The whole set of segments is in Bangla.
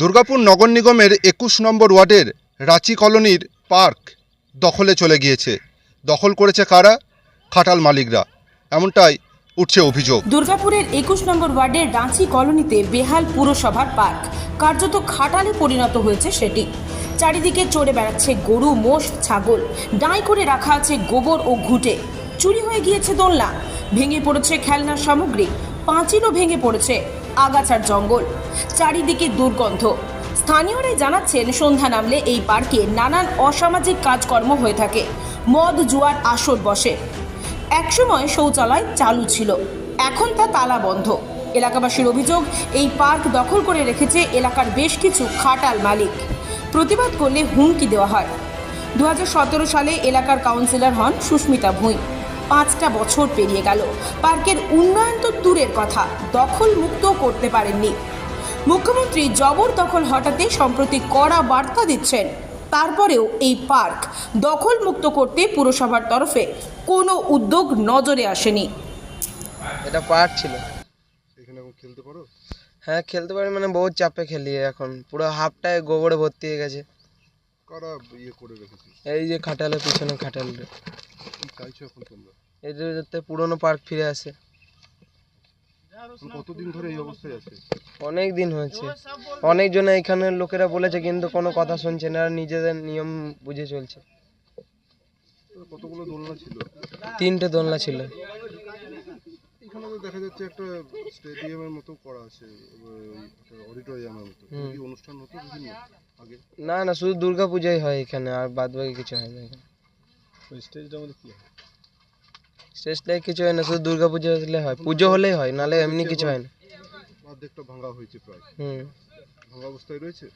দুর্গাপুর নগর নিগমের একুশ নম্বর ওয়ার্ডের রাঁচি কলোনির পার্ক দখলে চলে গিয়েছে। দখল করেছে কারা? খাটাল মালিকরা। এমনটাই উঠছে অভিযোগ। দুর্গাপুরের একুশ নম্বর ওয়ার্ডের রাঁচি কলোনিতে বেহাল পুরসভার পার্ক। কার্যত খাটালে পরিণত হয়েছে সেটি। চারিদিকে চড়ে বেড়াচ্ছে গরু, মোষ, ছাগল। ডাঁই করে রাখা আছে গোবর ও ঘুটে। চুরি হয়ে গিয়েছে দোলনা। ভেঙে পড়েছে খেলনার সামগ্রী। পাঁচিলও ভেঙে পড়েছে। আগাছার জঙ্গল, চারিদিকে দুর্গন্ধ। স্থানীয়রাই জানাচ্ছেন, সন্ধ্যা নামলে এই পার্কে নানান অসামাজিক কাজকর্ম হয়ে থাকে। মদ জুয়ার আসর বসে। একসময় শৌচালয় চালু ছিল। এখন তা তালা বন্ধ। এলাকাবাসীর অভিযোগ, এই পার্ক দখল করে রেখেছে এলাকার বেশ কিছু খাটাল মালিক। প্রতিবাদ করলে হুমকি দেওয়া হয়। দু হাজার সতেরো সালে এলাকার কাউন্সিলর হন সুস্মিতা ভুঁই। পাঁচটা বছর পেরিয়ে গেল। পার্কের উন্নয়ন তো দূরের কথা দখল মুক্ত করতে পারেননি। মুখ্যমন্ত্রী জবরদখল হটাতে সম্প্রতি কড়া বার্তা দিচ্ছেন। তারপরেও এই পার্ক দখল মুক্ত করতে পুরসভার তরফে কোনো উদ্যোগ নজরে আসেনি। এটা পার্ক ছিল। এখানে এখন খেলতে পারো? হ্যাঁ খেলতে পারি মানে বহুত চাপে খেলি এখন। পুরো হাফটায় গোবরে ভর্তি হয়ে গেছে। কারা ইয়ে করে এই যে খাটালের পিছনে খাটাল কি চাইছো এখন তোমরা? এটাতে পুরনো পার্ক ফিরে আসে। কতদিন ধরে এই অবস্থায় আছে? অনেক দিন হয়েছে। অনেকজন এখানের লোকেরা বলেছে কিন্তু কোনো কথা শুনছে না নিজেদের নিয়ম বুঝে চলছে। কতগুলো দোলনা ছিল? তিনটে দোলনা ছিল। এখানে তো দেখা যাচ্ছে একটা স্টেডিয়ামের মতো করা আছে অডিটোরিয়ামের মতো। কি অনুষ্ঠান হতো বিভিন্ন? আগে না না শুধু দুর্গা পূজাই হয় এখানে আর বাদ বাকি কিছু হয় না এখানে। ওই স্টেজটার মধ্যে কি হয়? স্টেজটায় কিছু হয় না শুধু দুর্গা পুজো হলে হয় পুজো হলেই হয় নাহলে এমনি কিছু হয় না। অর্ধেকটা ভাঙা হয়েছে প্রায়। হুম। ভাঙা অবস্থায় রয়েছে?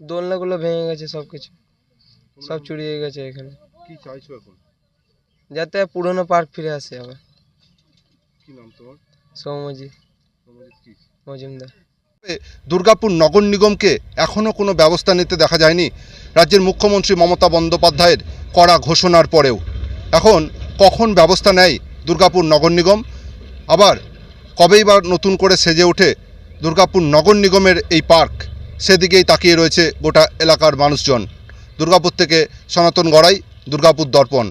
দোলনাগুলো ভেঙে গেছে সব কিছু সব চুরি হয়ে গেছে এখানে। কি চাইছো এখন? যাতে পুরনো পার্ক ফিরে আসে আবার। কি নাম তোমার? সৌমজি সমাজিত কি? মজুমদার। দুর্গাপুর নগর নিগমকে এখনও কোনো ব্যবস্থা নিতে দেখা যায়নি রাজ্যের মুখ্যমন্ত্রী মমতা বন্দ্যোপাধ্যায়ের কড়া ঘোষণার পরেও। এখন কখন ব্যবস্থা নেয় দুর্গাপুর নগর নিগম? আবার কবেই বা নতুন করে সেজে ওঠে দুর্গাপুর নগর নিগমের এই পার্ক? সেদিকেই তাকিয়ে রয়েছে গোটা এলাকার মানুষজন। দুর্গাপুর থেকে সনাতন গড়াই, দুর্গাপুর দর্পণ।